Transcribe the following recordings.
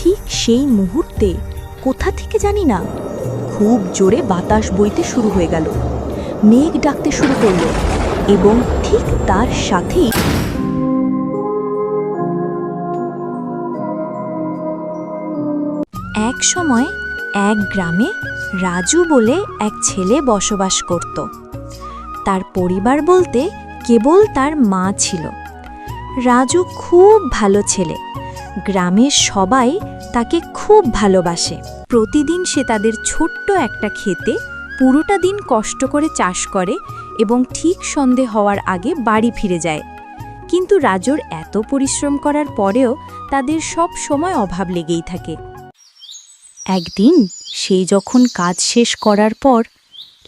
ঠিক সেই মুহূর্তে কোথা থেকে জানি না, খুব জোরে বাতাস বইতে শুরু হয়ে গেল। মেঘ ডাকতে শুরু করল এবং ঠিক তার সাথেই এক সময় এক গ্রামে রাজু বলে এক ছেলে বসবাস করত। তার পরিবার বলতে কেবল তার মা ছিল। রাজু খুব ভালো ছেলে। গ্রামের সবাই তাকে খুব ভালোবাসে। প্রতিদিন সে তাদের ছোট্ট একটা ক্ষেতে পুরোটা দিন কষ্ট করে চাষ করে এবং ঠিক সন্ধে হওয়ার আগে বাড়ি ফিরে যায়। কিন্তু রাজর এত পরিশ্রম করার পরেও তাদের সব সময় অভাব লেগেই থাকে। একদিন সে যখন কাজ শেষ করার পর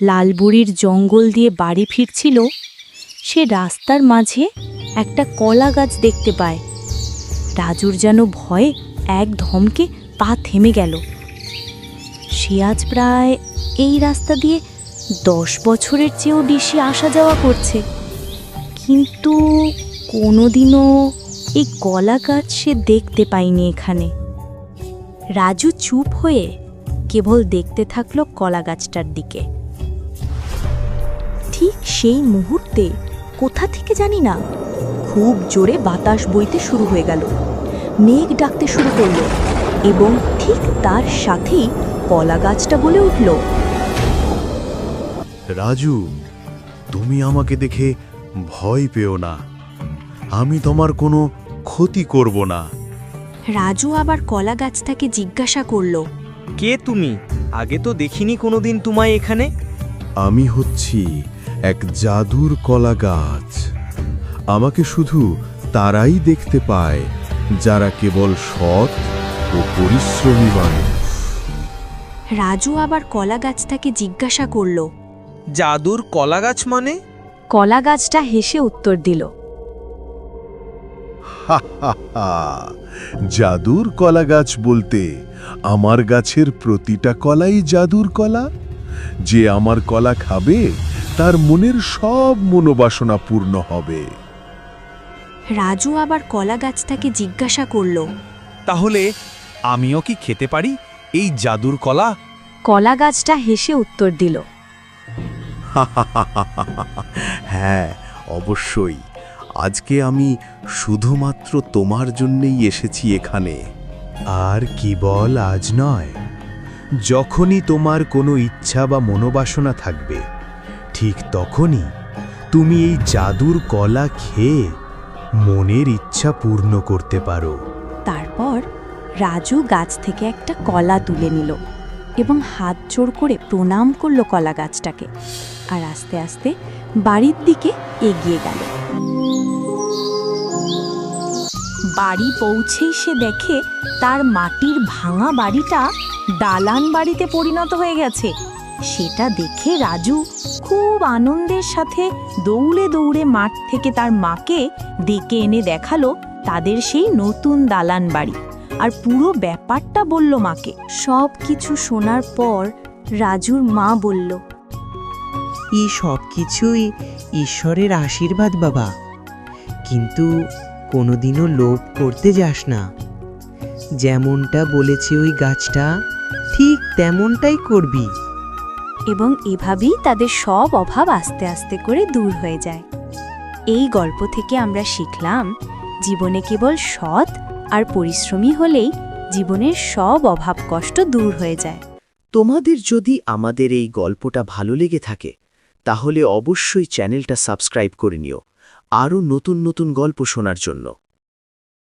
লালবুড়ির জঙ্গল দিয়ে বাড়ি ফিরছিল, সে রাস্তার মাঝে একটা কলা গাছ দেখতে পায়। রাজুর যেন ভয়ে এক ধমকে পা থেমে গেল। সে আজ প্রায় এই রাস্তা দিয়ে দশ বছরের চেয়েও বেশি আসা যাওয়া করছে। কিন্তু কোনোদিনও এই কলা গাছ সে দেখতে পায়নি এখানে। রাজু চুপ হয়ে কেবল দেখতে থাকল কলা গাছটার দিকে। ঠিক সেই মুহূর্তে কোথা থেকে জানি না খুব জোরে বাতাস বইতে শুরু হয়ে গেল। মেঘ ডাকতে শুরু করল এবং ঠিক তার সাথেই কলা গাছটা বলে উঠল রাজু তুমি আমাকে দেখে ভয় পেও না। আমি তোমার কোনো ক্ষতি করব না। রাজু আবার কলা গাছটাকে জিজ্ঞাসা করল কে তুমি? আগে তো দেখিনি কোনোদিন তোমায় এখানে? আমি হচ্ছি এক জাদুর কলা গাছ। আমাকে শুধু তারাই দেখতে পায় যারা কেবল সৎ ও পরিশ্রমী মানুষ। রাজু আবার কলা গাছটাকে জিজ্ঞাসা করল। জাদুর কলা গাছ মানে? কলা গাছটা হেসে উত্তর দিল। হা হা হা। জাদুর কলা গাছ বলতে আমার গাছের প্রতিটা কলাই জাদুর কলা। যে আমার কলা খাবে তার মনের সব মনোবাসনা পূর্ণ হবে। রাজু আবার কলা গাছটাকে জিজ্ঞাসা করল তাহলে আমিও কি খেতে পারি? এই জাদুর কলা? কলা গাছটা হেসে উত্তর দিল হ্যাঁ অবশ্যই। আজকে আমি শুধুমাত্র তোমার জন্যই এসেছি এখানে। আর কেবল আজ নয়। যখনই তোমার কোনো ইচ্ছা বা মনোবাসনা থাকবে ঠিক তখনই তুমি এই জাদুর কলা খেয়ে মনের ইচ্ছা পূর্ণ করতে পারো। তারপর রাজু গাছ থেকে একটা কলা তুলে নিল এবং হাত জোড় করে প্রণাম করল কলা গাছটাকে আর আস্তে আস্তে বাড়ির দিকে এগিয়ে গেল। বাড়ি পৌঁছেই সে দেখে তার মাটির ভাঙা বাড়িটা দালান বাড়িতে পরিণত হয়ে গেছে। সেটা দেখে রাজু খুব আনন্দের সাথে দৌড়ে দৌড়ে মাঠ থেকে তার মাকে ডেকে এনে দেখাল তাদের সেই নতুন দালান বাড়ি। আর পুরো ব্যাপারটা বলল মাকে। সব কিছু শোনার পর রাজুর মা বলল এই সব কিছুই ঈশ্বরের আশীর্বাদ বাবা। কিন্তু কোনোদিনও লোভ করতে যাস না। যেমনটা বলেছে ওই গাছটা, ঠিক তেমনটাই করবি। এবং এভাবেই তাদের সব অভাব আস্তে আস্তে করে দূর হয়ে যায়। এই গল্প থেকে আমরা শিখলাম, জীবনে কেবল সৎ আর পরিশ্রমী হলেই জীবনের সব অভাব কষ্ট দূর হয়ে যায়। তোমাদের যদি আমাদের এই গল্পটা ভালো লেগে থাকে, তাহলে অবশ্যই চ্যানেলটা সাবস্ক্রাইব করে নিও। আরও নতুন নতুন গল্প শোনার জন্য।